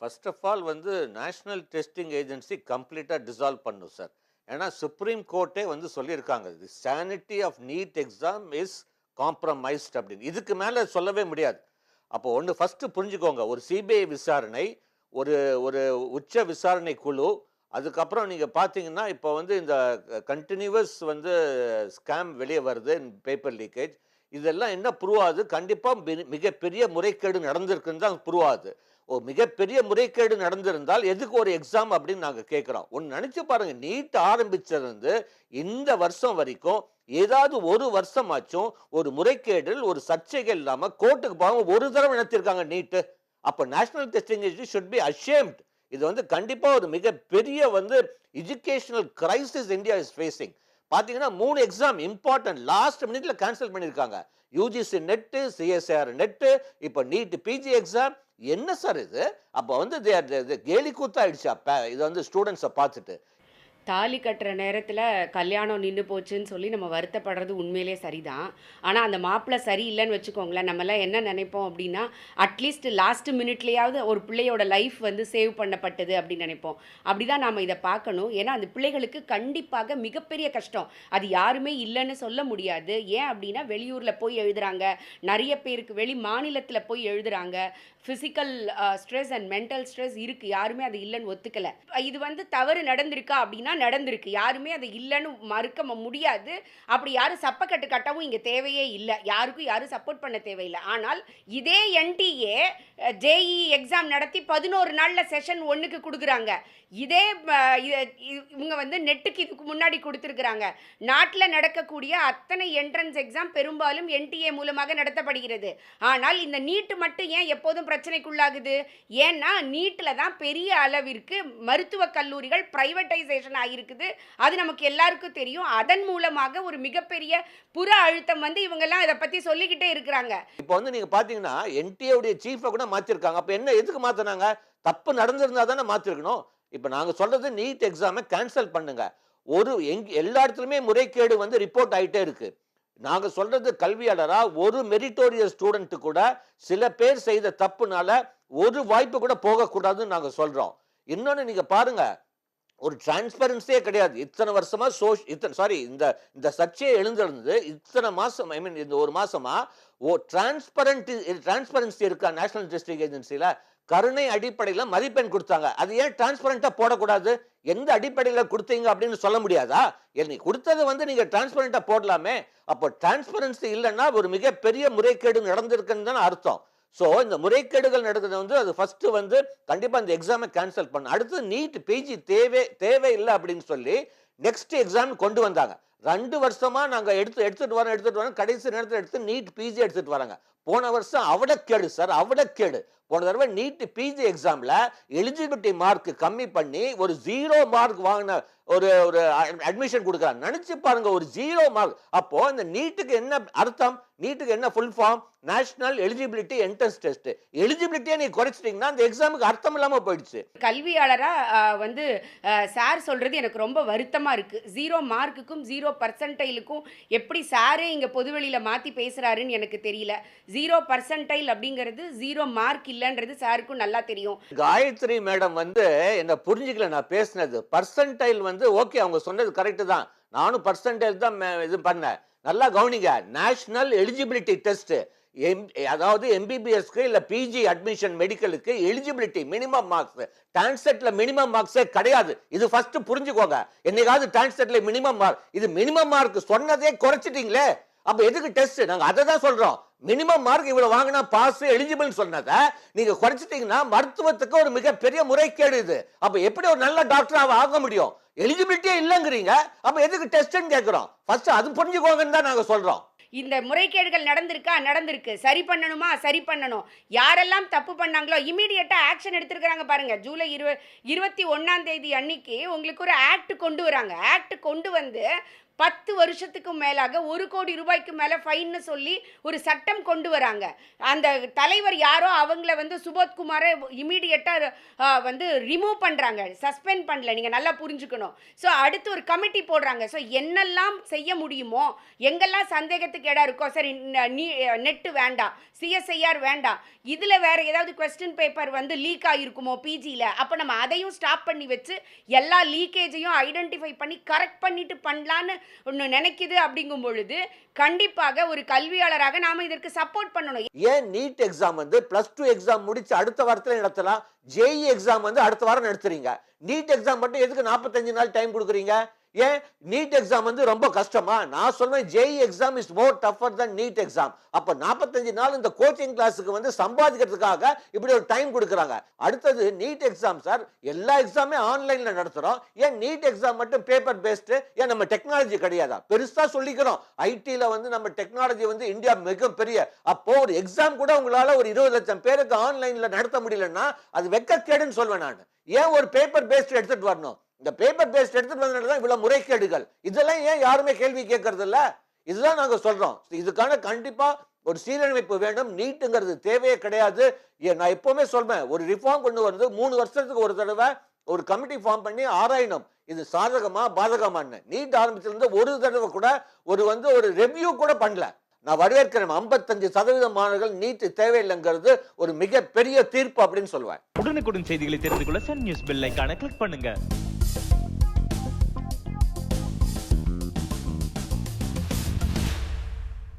First of all வந்து national testing agency கம்ப்ளீட்டாக dissolve பண்ணும் சார் ஏன்னா சுப்ரீம் கோர்ட்டே வந்து சொல்லியிருக்காங்க the sanity of NEET exam is compromised அப்படின்னு. இதுக்கு மேலே சொல்லவே முடியாது. அப்போ ஒன்று ஃபஸ்ட்டு புரிஞ்சுக்கோங்க ஒரு சிபிஐ விசாரணை ஒரு ஒரு உச்ச விசாரணை குழு அதுக்கப்புறம் நீங்கள் பார்த்தீங்கன்னா இப்போ வந்து இந்த கண்டினியூவஸ் வந்து ஸ்கேம் வெளியே வருது பேப்பர் லீக்கேஜ் இதெல்லாம் என்ன புரியாது கண்டிப்பாக மிகப்பெரிய முறைகேடு நடந்திருக்குன்னு தான் புரியாது ஓ மிகப்பெரிய முறைகேடு நடந்திருந்தால் எதுக்கு ஒரு எக்ஸாம் அப்படின்னு நாங்கள் கேட்குறோம். ஒன்று நினச்சி பாருங்கள் நீட் ஆரம்பிச்சிருந்து இந்த வருஷம் வரைக்கும் ஏதாவது ஒரு வருஷமாச்சும் ஒரு முறைகேடில் ஒரு சர்ச்சைகள் இல்லாமல் கோர்ட்டுக்கு போகாமல் ஒரு தடவை நடத்திருக்காங்க நீட்டு அப்போ national testing should be ashamed இது வந்து கண்டிப்பாக ஒரு மிகப்பெரிய வந்து educational crisis India is facing பார்த்தீங்கன்னா மூணு எக்ஸாம் இம்பார்ட்டன்ட் லாஸ்ட் மினிட்ல கேன்சல் பண்ணியிருக்காங்க யூஜிசி நெட்டு சிஎஸ்ஆர் நெட்டு இப்போ நீட் பிஜி எக்ஸாம் என்ன சார் இது? அப்போ வந்து கேலி கூத்தாயிடுச்சு. அப்போ இது வந்து ஸ்டூடெண்ட்ஸை பார்த்துட்டு. தாலி கட்டுற நேரத்தில் கல்யாணம் நின்று போச்சுன்னு சொல்லி நம்ம வருத்தப்படுறது உண்மையிலே சரிதான். ஆனால் அந்த மாப்பிள்ளை சரியில்லைன்னு வச்சுக்கோங்களேன் நம்மலாம் என்ன நினைப்போம் அப்படின்னா அட்லீஸ்ட் லாஸ்ட் மினிட்லேயாவது ஒரு பிள்ளையோட லைஃப் வந்து சேவ் பண்ணப்பட்டது அப்படின்னு நினைப்போம். அப்படி தான் நாம் இதை பார்க்கணும். ஏன்னா அந்த பிள்ளைகளுக்கு கண்டிப்பாக மிகப்பெரிய கஷ்டம். அது யாருமே இல்லைன்னு சொல்ல முடியாது. ஏன் அப்படின்னா வெளியூரில் போய் எழுதுறாங்க. நிறைய பேருக்கு வெளி மாநிலத்தில் போய் எழுதுறாங்க. Physical stress and mental stress இருக்குது யாருமே அது இல்லைன்னு ஒத்துக்கலை. இது வந்து தவறு நடந்திருக்கா அப்படின்னா நடந்திருக்கு. யாருமே அது இல்லைன்னு மறுக்க முடியாது. அப்படி யாரும் சப்பக்கட்டு கட்டவும் இங்கே தேவையே இல்லை. யாருக்கும் யாரும் சப்போர்ட் பண்ண தேவையில்லை. ஆனால் இதே என்டிஏ ஜேஇ எக்ஸாம் நடத்தி பதினோரு நாளில் செஷன் ஒன்றுக்கு கொடுக்குறாங்க. இதே இவங்க வந்து நெட்டுக்கு இதுக்கு முன்னாடி கொடுத்துருக்குறாங்க. நாட்டில் நடக்கக்கூடிய அத்தனை என்ட்ரன்ஸ் எக்ஸாம் பெரும்பாலும் என்டிஏ மூலமாக நடத்தப்படுகிறது. ஆனால் இந்த நீட்டு மட்டும் ஏன் எப்போதும் பிரச்சனைக்குள்ளாகுது? ஏன்னா நீட்டில் தான் பெரிய அளவிற்கு மருத்துவக் கல்லூரிகள் பிரைவேட்டைசேஷன் இருக்குது அது நமக்கு எல்லாருக்கும் தெரியும். அதன் மூலமாக ஒரு மிகப்பெரிய புற அழுத்தம் வந்து இவங்கெல்லாம் இதை பற்றி சொல்லிக்கிட்டே இருக்கிறாங்க. இப்போ வந்து நீங்கள் பார்த்தீங்கன்னா NTA உடைய சீஃபை கூட மாற்றிருக்காங்க அப்போ என்ன எதுக்கு மாற்றினாங்க தப்பு நடந்திருந்தா தானே மாற்றிருக்கணும் இப்போ நாங்கள் சொல்கிறது நீட் எக்ஸாமை கேன்சல் பண்ணுங்க. ஒரு எங் எல்லா இடத்துலையுமே முறைகேடு வந்து ரிப்போர்ட் ஆகிட்டே இருக்கு. நாங்கள் சொல்றது கல்வியாளராக ஒரு மெரிட்டோரியஸ் ஸ்டூடெண்ட்டு கூட சில பேர் செய்த தப்புனால ஒரு வாய்ப்பு கூட போகக்கூடாதுன்னு நாங்கள் சொல்கிறோம் இன்னொன்று நீங்கள் பாருங்க ஒரு டிரான்ஸ்பரன்சியே கிடையாது. இத்தனை வருஷமா சோஷ் இத்தனை சாரி இந்த இந்த சர்ச்சையை எழுந்திருந்தது இத்தனை மாசம் ஐ மீன் இந்த ஒரு மாசமா ஓ டிரான்ஸ்பரண்ட் டிரான்ஸ்பரன்சி இருக்கா நேஷனல் டெஸ்டிங் ஏஜென்சியில கருணை அடிப்படையில் மதிப்பெண் கொடுத்தாங்க. அது ஏன் டிரான்ஸ்பரண்ட்டாக போடக்கூடாது? எந்த அடிப்படையில் கொடுத்தீங்க அப்படின்னு சொல்ல முடியாதா? நீ கொடுத்தது வந்து நீங்கள் டிரான்ஸ்பரண்ட்டாக போடலாமே. அப்போ டிரான்ஸ்பரன்சி இல்லைன்னா ஒரு மிகப்பெரிய முறைகேடு நடந்திருக்குன்னு தானே அர்த்தம். ஸோ இந்த முறைகேடுகள் நடக்கிறது வந்து அது ஃபர்ஸ்ட் வந்து கண்டிப்பாக அந்த எக்ஸாமை கேன்சல் பண்ண. அடுத்து நீட் பிஜி தேவை தேவையில்லை அப்படின்னு சொல்லி நெக்ஸ்ட் எக்ஸாம் கொண்டு வந்தாங்க. ரெண்டு வருஷமா நாங்க எடுத்து எடுத்துட்டு வரோம் எடுத்துட்டு வரோம். கடைசி நேரத்தில் எடுத்து நீட் பிஜி எடுத்துட்டு வராங்க. போன வருஷம் அவடக்கேடு சார் அவடக்கேடு போன தடவை நீட் பிஜி எக்ஸாம்ல எலிஜிபிலிட்டி மார்க் கம்மி பண்ணி ஒரு ஜீரோ மார்க் வாங்கின ஒரு ஒரு அட்மிஷன் கொடுக்குறாங்க. நினைச்சு பாருங்க ஒரு ஜீரோ மார்க் அப்போ இந்த நீட்டுக்கு என்ன அர்த்தம்? நீட்டுக்கு என்ன full form national eligibility entrance test எலிஜிபிலிட்டியை நீ குறைச்சிட்டீங்கன்னா அந்த எக்ஸாமுக்கு அர்த்தம் இல்லாம போயிடுச்சு. கல்வியாளராக வந்து சார் சொல்கிறது எனக்கு ரொம்ப வருத்தமாக இருக்குது ஜீரோ மார்க்குக்கும் ஜீரோ பர்சன்டைலுக்கும் எப்படி சாரே இங்கே பொதுவெளியில் மாற்றி பேசுகிறாருன்னு எனக்கு தெரியல. ஜீரோ பர்சன்டைல் அப்படிங்கிறது ஜீரோ மார்க் இல்லைன்றது சாருக்கும் நல்லா தெரியும். காயத்ரி மேடம் வந்து என்னை புரிஞ்சுக்கல நான் பேசினது. பர்சன்டைல் வந்து ஓகே அவங்க சொன்னது கரெக்டு தான். நானும் பர்சன்டைல் தான் இது பண்ணேன். நல்லா கவனிங்க. நேஷனல் எலிஜிபிலிட்டி டெஸ்ட்டு எம் அதாவது எம்பிபிஎஸ்க்கு இல்லை பிஜி அட்மிஷன் மெடிக்கலுக்கு எலிஜிபிலிட்டி மினிமம் மார்க்ஸ் டான்செட்ல மினிமம் மார்க்ஸே கிடையாது. இது ஃபர்ஸ்ட் புரிஞ்சுக்கோங்க. என்னைக்காவது டான்செட்ல மினிமம் மார்க் இது மினிமம் மார்க் சொன்னதே குறைச்சிட்டீங்களே. அப்போ எதுக்கு டெஸ்ட் நாங்கள் அதை தான் சொல்கிறோம் மினிமம் மார்க் இவ்வளோ வாங்கினா பாஸ் எலிஜிபிள் சொன்னதை நீங்கள் குறைச்சிட்டீங்கன்னா மருத்துவத்துக்கு ஒரு மிகப்பெரிய முறைகேடு இது. அப்போ எப்படி ஒரு நல்ல டாக்டர் ஆக முடியும்? எலிஜிபிலிட்டியே இல்லைங்கிறீங்க. அப்போ எதுக்கு டெஸ்ட்னு கேட்குறோம் ஃபர்ஸ்ட் அது புரிஞ்சுக்கோங்கன்னு தான் நாங்கள் சொல்கிறோம் இந்த முறைகேடுகள் நடந்திருக்கா? நடந்திருக்கு. சரி பண்ணணுமா? சரி பண்ணணும். யாரெல்லாம் தப்பு பண்ணாங்களோ இமீடியட்டாக ஆக்ஷன் எடுத்திருக்கிறாங்க பாருங்க. ஜூலை இரு இருபத்தி ஒன்றாம் தேதி அன்னைக்கு உங்களுக்கு ஒரு ஆக்ட் கொண்டு வராங்க. ஆக்ட் கொண்டு வந்து பத்து வருஷத்துக்கு மேலாக ஒரு கோடி ரூபாய்க்கு மேலே ஃபைன்னு சொல்லி ஒரு சட்டம் கொண்டு வராங்க. அந்த தலைவர் யாரோ அவங்கள வந்து சுபோத்குமாரை இமீடியட்டாக வந்து ரிமூவ் பண்ணுறாங்க சஸ்பெண்ட் பண்ணல. நீங்கள் நல்லா புரிஞ்சுக்கணும். ஸோ அடுத்து ஒரு கமிட்டி போடுறாங்க. ஸோ என்னெல்லாம் செய்ய முடியுமோ எங்கெல்லாம் சந்தேகத்துக்கு இடம் இருக்கோ சரி நீ நெட்டு வேண்டாம் சிஎஸ்ஐஆர் வேண்டாம் இதில் வேறு ஏதாவது கொஸ்டின் பேப்பர் வந்து லீக் ஆகிருக்குமோ பிஜியில் அப்போ நம்ம அதையும் ஸ்டாப் பண்ணி வச்சு எல்லா லீக்கேஜையும் ஐடென்டிஃபை பண்ணி கரெக்ட் பண்ணிட்டு பண்ணலான்னு ஒன்று நினைக்குது அப்படிங்கும் பொழுது கண்டிப்பாக ஒரு கல்வியாளராக நாம் இதற்கு சப்போர்ட் பண்ணணும். ஏன் நீட் எக்ஸாம் வந்து பிளஸ் டூ எக்ஸாம் முடிச்சு அடுத்த வாரத்துல நடத்தலாம்? ஜேஇ எக்ஸாம் வந்து அடுத்த வாரம் நடத்துறீங்க. நீட் எக்ஸாம் மட்டும் எதுக்கு நாற்பத்தஞ்சு நாள் டைம் கொடுக்குறீங்க? ஏன்? நீட் எக்ஸாம் வந்து ரொம்ப கஷ்டமா? நான் சொல்வேன் JEE exam is more tougher than NEET exam அப்ப நாற்பத்தஞ்சு நாள் இந்த கோச்சிங் கிளாஸுக்கு வந்து சம்பாதிக்கிறதுக்காக இப்படி ஒரு டைம் கொடுக்குறாங்க. அடுத்தது நீட் எக்ஸாம் சார் எல்லா எக்ஸாமே ஆன்லைன்ல நடத்துறோம். ஏன் நீட் எக்ஸாம் மட்டும் பேப்பர் பேஸ்டு ஏன் நம்ம டெக்னாலஜி கிடையாதா? பெருசா சொல்லிக்கிறோம். ஐடியில் வந்து நம்ம டெக்னாலஜி வந்து இந்தியா மிகப்பெரிய. அப்போ ஒரு எக்ஸாம் கூட உங்களால ஒரு இருபது லட்சம் பேருக்கு ஆன்லைன்ல நடத்த முடியலன்னா அது வெக்கக்கேடுன்னு சொல்வேன் நான். ஏன் ஒரு பேப்பர் பேஸ்ட் எடுத்துட்டு வரணும்? இந்த பேப்பர் பேஸ்ட் எடுத்துட்டு வந்ததுனால தான் இவ்வளோ முறைகேடுகள் இதெல்லாம் ஏன் யாருமே கேள்வி கேட்கறது இல்லை இதுதான் நாங்கள் சொல்கிறோம் இதுக்கான கண்டிப்பாக ஒரு சீரமைப்பு வேண்டும். நீட்டுங்கிறது தேவையே கிடையாது. ஏ, நான் எப்போவுமே சொல்வேன் ஒரு ரிஃபார்ம் கொண்டு வருது மூணு வருஷத்துக்கு ஒரு தடவை ஒரு கமிட்டி ஃபார்ம் பண்ணி ஆராயணும். இது சாதகமா பாதகமான்னு. நீட் ஆரம்பிச்சிருந்து ஒரு தடவை கூட ஒரு வந்து ஒரு ரெவ்யூ கூட பண்ணல. நான் வரவேற்கிறேன். ஐம்பத்தஞ்சு சதவீதம் மாணவர்கள் நீட் தேவையில்லைங்கிறது ஒரு மிகப்பெரிய தீர்ப்பு அப்படின்னு சொல்லுவேன் உடனுக்குடன் செய்திகளை தெரிந்து கொள்ள சன் நியூஸ் பெல் கிளிக் பண்ணுங்க. Thank you.